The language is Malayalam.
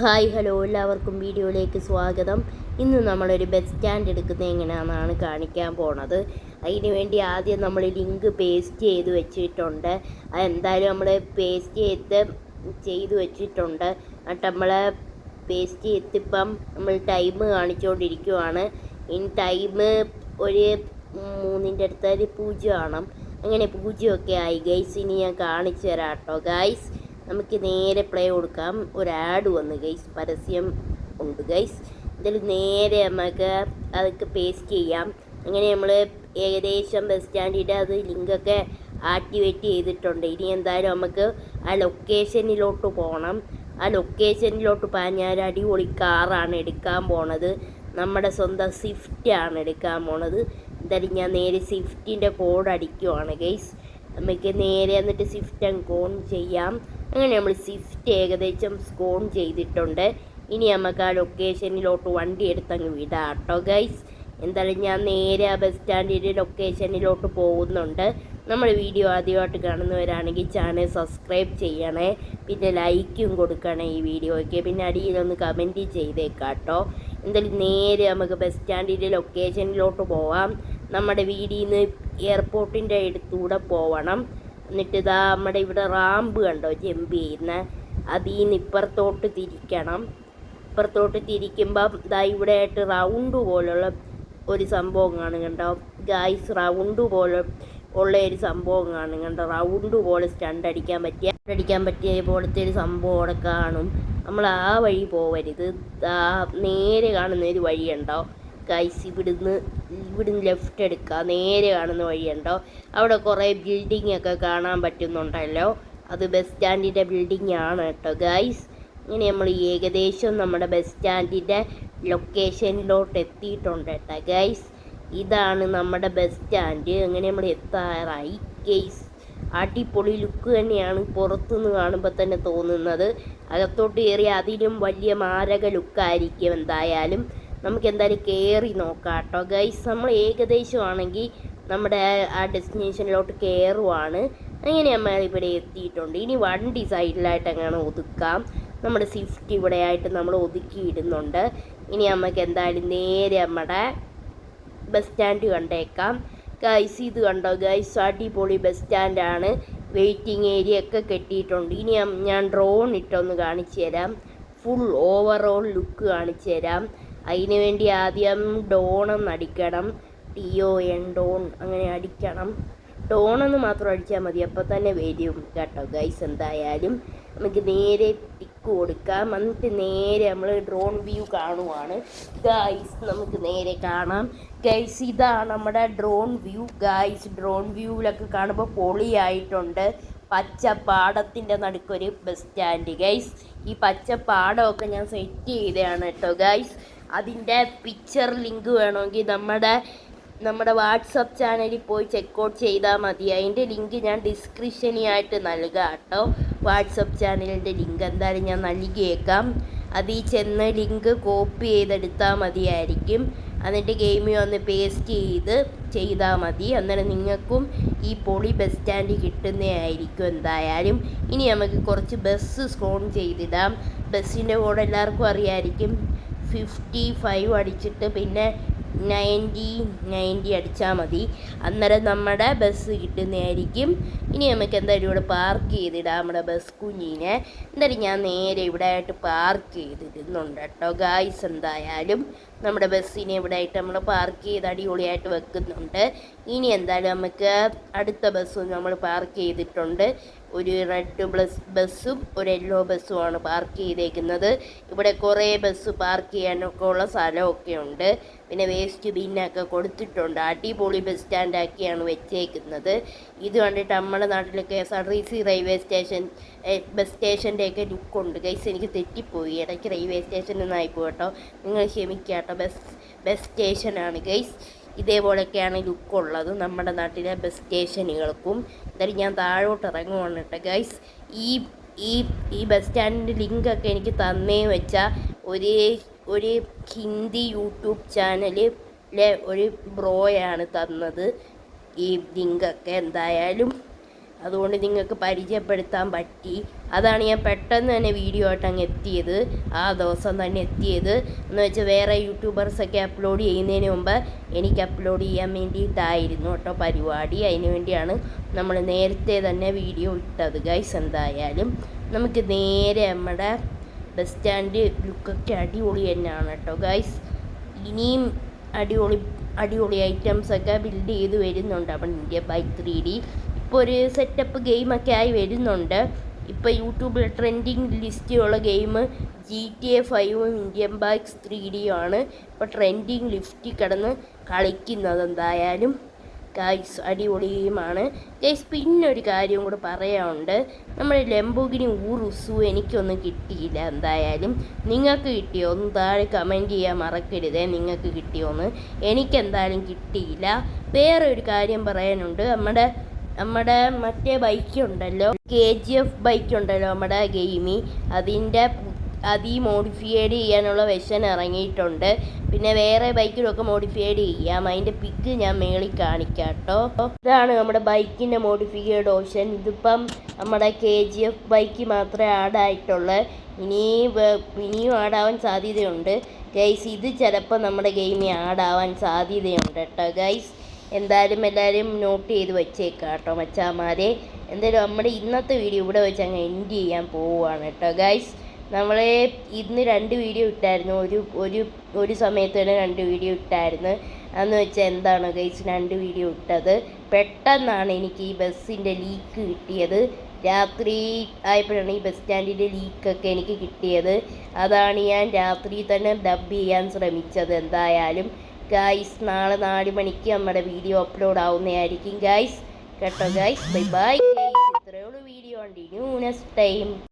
ഹായ് ഹലോ എല്ലാവർക്കും വീഡിയോയിലേക്ക് സ്വാഗതം. ഇന്ന് നമ്മളൊരു ബസ് സ്റ്റാൻഡ് എടുക്കുന്നത് എങ്ങനെയാണെന്നാണ് കാണിക്കാൻ പോണത്. അതിന് വേണ്ടി ആദ്യം നമ്മൾ ലിങ്ക് പേസ്റ്റ് ചെയ്ത് വെച്ചിട്ടുണ്ട്. എന്തായാലും നമ്മൾ പേസ്റ്റ് ചെയ്ത് ചെയ്ത് വെച്ചിട്ടുണ്ട്. എന്നിട്ട് നമ്മൾ പേസ്റ്റ് ചെയ്തിപ്പം നമ്മൾ ടൈം കാണിച്ചുകൊണ്ടിരിക്കുവാണ് ഇനി ടൈം ഒരു മൂന്നിന്റെ അടുത്ത് ഒരു അങ്ങനെ പൂജ്യമൊക്കെ ആയി. ഗൈസ് ഇനി ഞാൻ കാണിച്ചു തരാം കേട്ടോ ഗൈസ് നമുക്ക് നേരെ പ്ലേ കൊടുക്കാം. ഒരു ആഡ് വന്ന് ഗൈസ് പരസ്യം ഉണ്ട് ഗൈസ് ഇതിൽ നേരെ നമുക്ക് അതൊക്കെ പേസ്റ്റ് ചെയ്യാം. അങ്ങനെ നമ്മൾ ഏകദേശം ബസ് സ്റ്റാൻഡിന്റെ അത് ലിങ്കൊക്കെ ആക്ടിവേറ്റ് ചെയ്തിട്ടുണ്ട്. ഇനി എന്തായാലും നമുക്ക് ആ ലൊക്കേഷനിലോട്ട് പോകണം ആ ലൊക്കേഷനിലോട്ട് പാഞ്ഞാൽ അടിപൊളി കാറാണ് എടുക്കാൻ പോണത്. നമ്മുടെ സ്വന്തം സ്വിഫ്റ്റ് ആണ് എടുക്കാൻ പോണത്. എന്തായാലും ഞാൻ നേരെ സ്വിഫ്റ്റിന്റെ കോഡ് അടിക്കുവാണ് ഗൈസ് നമുക്ക് നേരെ എന്നിട്ട് സ്വിഫ്റ്റ് അങ്ങ് ഓൺ ചെയ്യാം. അങ്ങനെ നമ്മൾ സ്വിഫ്റ്റ് ഏകദേശം സ്കോൺ ചെയ്തിട്ടുണ്ട്. ഇനി നമുക്ക് ആ ലൊക്കേഷനിലോട്ട് വണ്ടി എടുത്തങ്ങ് വിടാം കേട്ടോ ഗൈസ് എന്തായാലും ഞാൻ നേരെ ആ ബസ് സ്റ്റാൻഡിന്റെ ലൊക്കേഷനിലോട്ട് പോകുന്നുണ്ട്. നമ്മൾ വീഡിയോ ആദ്യമായിട്ട് കാണുന്നവരാണെങ്കിൽ ചാനൽ സബ്സ്ക്രൈബ് ചെയ്യണേ പിന്നെ ലൈക്കും കൊടുക്കണേ ഈ വീഡിയോയ്ക്ക് പിന്നെ അടിയിലൊന്ന് കമന്റ് ചെയ്തേക്കാം കേട്ടോ എന്തായാലും നേരെ നമുക്ക് ബസ് സ്റ്റാൻഡിന്റെ ലൊക്കേഷനിലോട്ട് പോവാം. നമ്മുടെ വീടിൽ നിന്ന് എയർപോർട്ടിന്റെ അടുത്തൂടെ പോവണം. എന്നിട്ട് ഇതാ നമ്മുടെ ഇവിടെ റാമ്പ് കണ്ടോ ജമ്പ് ചെയ്യുന്ന? അതിൽ നിന്ന് ഇപ്പുറത്തോട്ട് തിരിക്കണം. ഇപ്പുറത്തോട്ട് തിരിക്കുമ്പം ഇതാ ഇവിടെ ആയിട്ട് റൗണ്ട് പോലുള്ള ഒരു സംഭവം കാണും കണ്ടോ? ഗായ്സ് റൗണ്ട് പോലെ ഉള്ള ഒരു സംഭവം കാണും കണ്ടോ? റൗണ്ട് പോലെ സ്റ്റണ്ട് അടിക്കാൻ പറ്റിയ അടിക്കാൻ പറ്റിയ പോലത്തെ ഒരു സംഭവം അവിടെ കാണും. നമ്മൾ ആ വഴി പോവരുത്. നേരെ കാണുന്ന ഒരു വഴിയുണ്ടോ ഗൈസ് ഇവിടുന്ന് ഇവിടുന്ന് ലെഫ്റ്റ് എടുക്കുക നേരെ കാണുന്ന വഴിയുണ്ടോ? അവിടെ കുറേ ബിൽഡിംഗ് ഒക്കെ കാണാൻ പറ്റുന്നുണ്ടല്ലോ. അത് ബസ് സ്റ്റാൻഡിന്റെ ബിൽഡിംഗ് ആണ് കേട്ടോ ഗൈസ് ഇങ്ങനെ നമ്മൾ ഏകദേശം നമ്മുടെ ബസ് സ്റ്റാൻഡിന്റെ ലൊക്കേഷനിലോട്ട് എത്തിയിട്ടുണ്ട് കേട്ടോ ഗൈസ് ഇതാണ് നമ്മുടെ ബസ് സ്റ്റാൻഡ് അങ്ങനെ നമ്മൾ എത്താറായി ഗൈസ് അടിപൊളി ലുക്ക് തന്നെയാണ് പുറത്തുനിന്ന് കാണുമ്പോൾ തന്നെ തോന്നുന്നത്. അകത്തോട്ട് കയറി അതിലും വലിയ മാരക ലുക്കായിരിക്കും എന്തായാലും. നമുക്ക് എന്തായാലും കയറി നോക്കാം കേട്ടോ ഗൈസ് നമ്മൾ ഏകദേശമാണെങ്കിൽ നമ്മുടെ ആ ഡെസ്റ്റിനേഷനിലോട്ട് കയറുവാണ് അങ്ങനെ നമ്മൾ ഇവിടെ എത്തിയിട്ടുണ്ട്. ഇനി വണ്ടി സൈഡിലായിട്ട് അങ്ങനെ ഒതുക്കാം. നമ്മുടെ സ്വിഫ്റ്റ് ഇവിടെ ആയിട്ട് നമ്മൾ ഒതുക്കിയിടുന്നുണ്ട്. ഇനി നമുക്ക് എന്തായാലും നേരെ നമ്മുടെ ബസ് സ്റ്റാൻഡ് കണ്ടേക്കാം. ഗൈസ് ഇത് കണ്ടോ? ഗൈസ് അടിപൊളി ബസ് സ്റ്റാൻഡാണ് വെയിറ്റിംഗ് ഏരിയ ഒക്കെ കെട്ടിയിട്ടുണ്ട്. ഇനി ഞാൻ ഡ്രോൺ ഇട്ടൊന്ന് കാണിച്ചു തരാം ഫുൾ ഓവറോൾ ലുക്ക് കാണിച്ചു തരാം അതിന് വേണ്ടി ആദ്യം എന്ന് അടിക്കണം. ടി ഒ എൻ ഡോൺ അങ്ങനെ അടിക്കണം. ഡോൺ എന്ന് മാത്രം അടിച്ചാൽ മതി. അപ്പോൾ തന്നെ വരും കേട്ടോ. ഗൈസ് എന്തായാലും നമുക്ക് നേരെ ടിക്ക് കൊടുക്കാം. എന്നിട്ട് നേരെ നമ്മൾ ഡ്രോൺ വ്യൂ കാണുവാണ്. ഗൈസ് നമുക്ക് നേരെ കാണാം. ഗൈസ് ഇതാണ് നമ്മുടെ ഡ്രോൺ വ്യൂ ഗൈസ് ഡ്രോൺ വ്യൂവിലൊക്കെ കാണുമ്പോൾ പൊളിയായിട്ടുണ്ട്. പച്ച പാടത്തിന്റെ നടുക്കൊരു ബസ് സ്റ്റാൻഡ് ഗൈസ് ഈ പച്ച പാടമൊക്കെ ഞാൻ സെറ്റ് ചെയ്തതാണ് കേട്ടോ ഗൈസ് അതിന്റെ പിക്ചർ ലിങ്ക് വേണമെങ്കിൽ നമ്മുടെ നമ്മുടെ വാട്സപ്പ് ചാനലിൽ പോയി ചെക്കൗട്ട് ചെയ്താൽ മതി. അതിന്റെ ലിങ്ക് ഞാൻ ഡിസ്ക്രിപ്ഷനിലായിട്ട് നൽകാം കേട്ടോ. വാട്സപ്പ് ചാനലിന്റെ ലിങ്ക് എന്തായാലും ഞാൻ നൽകിയേക്കാം. അതിൽ ചെന്ന ലിങ്ക് കോപ്പി ചെയ്തെടുത്താൽ മതിയായിരിക്കും. എന്നിട്ട് ഗെയിമിൽ ഒന്ന് പേസ്റ്റ് ചെയ്ത് ചെയ്താൽ മതി. അന്നേരം നിങ്ങൾക്കും ഈ പൊളി ബസ് സ്റ്റാൻഡ് കിട്ടുന്നതായിരിക്കും എന്തായാലും. ഇനി നമുക്ക് കുറച്ച് ബസ് സ്ക്രോൺ ചെയ്തിടാം. ബസ്സിന്റെ കൂടെ എല്ലാവർക്കും അറിയാമായിരിക്കും ഫിഫ്റ്റി ഫൈവ് അടിച്ചിട്ട് പിന്നെ നയന്റി നയന്റി അടിച്ചാൽ മതി. അന്നേരം നമ്മുടെ ബസ് കിട്ടുന്നതായിരിക്കും. ഇനി നമുക്ക് എന്തായാലും ഇവിടെ പാർക്ക് ചെയ്തിടാം നമ്മുടെ ബസ് കുഞ്ഞിനെ. എന്തായാലും ഞാൻ നേരെ ഇവിടെ ആയിട്ട് പാർക്ക് ചെയ്തിടുന്നുണ്ട് കേട്ടോ. ഗായ്സ് എന്തായാലും നമ്മുടെ ബസ്സിനെ ഇവിടെ ആയിട്ട് നമ്മൾ പാർക്ക് ചെയ്ത് അടിപൊളിയായിട്ട് വെക്കുന്നുണ്ട്. ഇനി എന്തായാലും നമുക്ക് അടുത്ത ബസ്സും നമ്മൾ പാർക്ക് ചെയ്തിട്ടുണ്ട്. ഒരു റെഡ് ബസ് ബസ്സും ഒരു യെല്ലോ ബസ്സുമാണ് പാർക്ക് ചെയ്തേക്കുന്നത്. ഇവിടെ കുറേ ബസ് പാർക്ക് ചെയ്യാനൊക്കെ ഉള്ള സ്ഥലമൊക്കെ ഉണ്ട്. പിന്നെ വേസ്റ്റ് ബിന്നൊക്കെ കൊടുത്തിട്ടുണ്ട്. അടിപൊളി ബസ് സ്റ്റാൻഡാക്കിയാണ് വെച്ചേക്കുന്നത്. ഇത് കണ്ടിട്ട് നമ്മുടെ നാട്ടിലെ K S R T C railway station bus സ്റ്റേഷന്റെയൊക്കെ ലുക്കുണ്ട് കൈസ് എനിക്ക് തെറ്റിപ്പോയി. ഇടയ്ക്ക് റെയിൽവേ സ്റ്റേഷനിൽ കേട്ടോ. നിങ്ങൾ ക്ഷമിക്കുക കേട്ടോ ബസ് ബസ് സ്റ്റേഷനാണ് ഗൈസ് ഇതേപോലെയൊക്കെയാണ് ലുക്കുള്ളത് നമ്മുടെ നാട്ടിലെ ബസ് സ്റ്റേഷനുകൾക്കും എന്തായാലും ഞാൻ താഴോട്ട് ഇറങ്ങുവാണ് കേട്ടോ ഗൈസ് ഈ ഈ ഈ ബസ് സ്റ്റാൻഡിന്റെ ലിങ്കൊക്കെ എനിക്ക് തന്നേ വെച്ചാൽ ഒരു ഒരു ഹിന്ദി യൂട്യൂബ് ചാനലിലെ ഒരു ബ്രോയാണ് തന്നത് ഈ ലിങ്കൊക്കെ എന്തായാലും അതുകൊണ്ട് നിങ്ങൾക്ക് പരിചയപ്പെടുത്താൻ പറ്റി. അതാണ് ഞാൻ പെട്ടെന്ന് തന്നെ വീഡിയോ ആയിട്ട് അങ്ങ് എത്തിയത്. ആ ദിവസം തന്നെ എത്തിയത്. എന്ന് വെച്ചാൽ വേറെ യൂട്യൂബേഴ്സൊക്കെ അപ്ലോഡ് ചെയ്യുന്നതിന് മുമ്പ് എനിക്ക് അപ്ലോഡ് ചെയ്യാൻ വേണ്ടിയിട്ടായിരുന്നു കേട്ടോ പരിപാടി. അതിന് വേണ്ടിയാണ് നമ്മൾ നേരത്തെ തന്നെ വീഡിയോ ഇട്ടത്. ഗൈസ് എന്തായാലും നമുക്ക് നേരെ നമ്മുടെ ബസ് സ്റ്റാൻഡ് ലുക്കൊക്കെ അടിപൊളി തന്നെയാണ് കേട്ടോ. ഗൈസ് ഇനിയും അടിപൊളി അടിപൊളി ഐറ്റംസൊക്കെ ബിൽഡ് ചെയ്ത് വരുന്നുണ്ട്. അപ്പം ഇന്ത്യ ബൈ ത്രീ ഡി ഇപ്പോൾ ഒരു സെറ്റപ്പ് ഗെയിമൊക്കെ ആയി വരുന്നുണ്ട്. ഇപ്പോൾ യൂട്യൂബിൽ ട്രെൻഡിങ് ലിസ്റ്റിലുള്ള ഗെയിം ജി ടി എ ഫൈവും ഇന്ത്യൻ ബൈക്സ് ത്രീ ഡിയും ആണ്. ഇപ്പോൾ ട്രെൻഡിങ് ലിഫ്റ്റിൽ കിടന്ന് കളിക്കുന്നത് എന്തായാലും ഗൈസ് അടിപൊളി ഗെയിമാണ് ഗൈസ് പിന്നെ ഒരു കാര്യം കൂടെ പറയാനുണ്ട്. നമ്മുടെ ലംബോഗിനി ഊറുസു എനിക്കൊന്നും കിട്ടിയില്ല എന്തായാലും. നിങ്ങൾക്ക് കിട്ടിയോ? ഒന്ന് താഴെ കമന്റ് ചെയ്യാൻ മറക്കരുതേ നിങ്ങൾക്ക് കിട്ടിയോന്ന്. എനിക്കെന്തായാലും കിട്ടിയില്ല. വേറെ ഒരു കാര്യം പറയാനുണ്ട്. നമ്മുടെ നമ്മുടെ മറ്റേ ബൈക്ക് ഉണ്ടല്ലോ കെ ജി എഫ് ബൈക്ക് ഉണ്ടല്ലോ നമ്മുടെ ഗെയിമി. അതിന്റെ അതി മോഡിഫൈഡ് ചെയ്യാനുള്ള വെഷൻ ഇറങ്ങിയിട്ടുണ്ട്. പിന്നെ വേറെ ബൈക്കിലൊക്കെ മോഡിഫൈഡ് ചെയ്യാം. അതിന്റെ പിക്ക് ഞാൻ മേളിൽ കാണിക്കാം കേട്ടോ ഇതാണ് നമ്മുടെ ബൈക്കിന്റെ മോഡിഫൈഡ് ഓപ്ഷൻ ഇതിപ്പം നമ്മുടെ കെ ജി എഫ് ബൈക്ക് മാത്രമേ ആഡായിട്ടുള്ളൂ ഇനി വേ- ഇനിയും ആഡാവാൻ സാധ്യതയുണ്ട്. ഗൈസ് ഇത് ചിലപ്പോൾ നമ്മുടെ ഗെയിമിൽ ആഡാവാൻ സാധ്യതയുണ്ട് കേട്ടോ ഗൈസ് എന്തായാലും എല്ലാവരും നോട്ട് ചെയ്ത് വെച്ചേക്കാം കേട്ടോ മച്ചാമാരെ. എന്തായാലും നമ്മുടെ ഇന്നത്തെ വീഡിയോ ഇവിടെ വെച്ച് അങ്ങ് എൻഡ് ചെയ്യാൻ പോവുകയാണ് കേട്ടോ ഗൈസ് നമ്മൾ ഇന്ന് രണ്ട് വീഡിയോ ഇട്ടായിരുന്നു. ഒരു ഒരു ഒരു സമയത്ത് തന്നെ രണ്ട് വീഡിയോ ഇട്ടായിരുന്നു. അന്ന് വെച്ചാൽ എന്താണ് ഗൈസ് രണ്ട് വീഡിയോ ഇട്ടത്? പെട്ടെന്നാണ് എനിക്ക് ഈ ബസ്സിന്റെ ലീക്ക് കിട്ടിയത്. രാത്രി ആയപ്പോഴാണ് ഈ ബസ് സ്റ്റാൻഡിന്റെ ലീക്കൊക്കെ എനിക്ക് കിട്ടിയത്. അതാണ് ഞാൻ രാത്രി തന്നെ ഡബ് ചെയ്യാൻ ശ്രമിച്ചത് എന്തായാലും. ഗായ്സ് നാളെ നാല് മണിക്ക് നമ്മുടെ വീഡിയോ അപ്ലോഡ് ആവുന്നതായിരിക്കും ഗായ്സ് കേട്ടോ ഗായ്സ് ബൈ ബൈ ഗൈസ് ഇത്രയേ ഉള്ളൂ വീഡിയോ ഉണ്ട് നെക്സ്റ്റ് ടൈം